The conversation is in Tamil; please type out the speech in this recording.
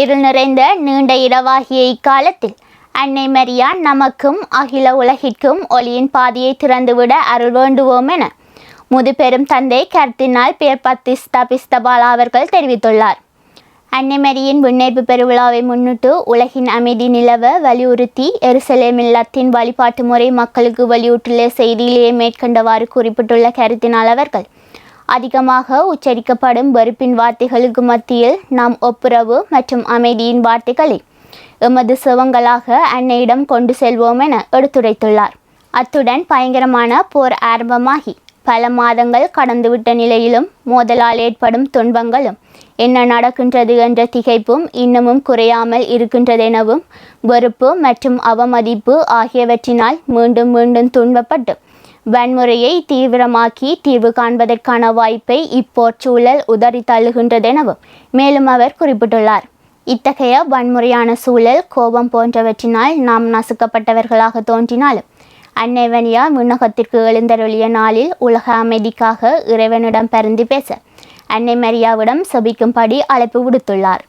இருள் நிறைந்த நீண்ட இரவாகிய இக்காலத்தில் அன்னை மரியா நமக்கும் அகில உலகிற்கும் ஒளியின் பாதையை திறந்துவிட அருள் வேண்டுவோம் என முதுபெரும் தந்தை கர்த்தினால் பேர் பத்திஸ்தா பிஸ்தபாலா அவர்கள் தெரிவித்துள்ளார். அன்னை மரியின் பெருவிழாவை முன்னிட்டு உலகின் அமைதி நிலவ வலியுறுத்தி எருசலேம் இல்லத்தின் வழிபாட்டு முறை மக்களுக்கு வலியுறுத்திய செய்தியிலேயே மேற்கண்டவாறு குறிப்பிட்டுள்ள கருத்தினால் அவர்கள் அதிகமாக உச்சரிக்கப்படும் வெறுப்பின் வார்த்தைகளுக்கு மத்தியில் நாம் ஒப்புரவு மற்றும் அமைதியின் வார்த்தைகளை எமது சிவங்களாக அன்னையிடம் கொண்டு செல்வோம் என எடுத்துரைத்துள்ளார். அத்துடன் பயங்கரமான போர் ஆரம்பமாகி பல மாதங்கள் கடந்துவிட்ட நிலையிலும் மோதலால் ஏற்படும் துன்பங்களும் என்ன நடக்கின்றது என்ற திகைப்பும் இன்னமும் குறையாமல் இருக்கின்றதெனவும் வெறுப்பு மற்றும் அவமதிப்பு ஆகியவற்றினால் மீண்டும் மீண்டும் துன்பப்பட்டு வன்முறையை தீவிரமாக்கி தீர்வு காண்பதற்கான வாய்ப்பை இப்போர் சூழல் உதறி தள்ளுகின்றதெனவும் மேலும் அவர் குறிப்பிட்டுள்ளார். இத்தகைய வன்முறையான சூழல் கோபம் போன்றவற்றினால் நாம் நசுக்கப்பட்டவர்களாக தோன்றினாலும் அன்னைவனியா விண்ணகத்திற்கு எழுந்தருளிய நாளில் உலக அமைதிக்காக இறைவனிடம் பரிந்து பேச அன்னை மரியாவிடம் செபிக்கும்படி அழைப்பு விடுத்துள்ளார்.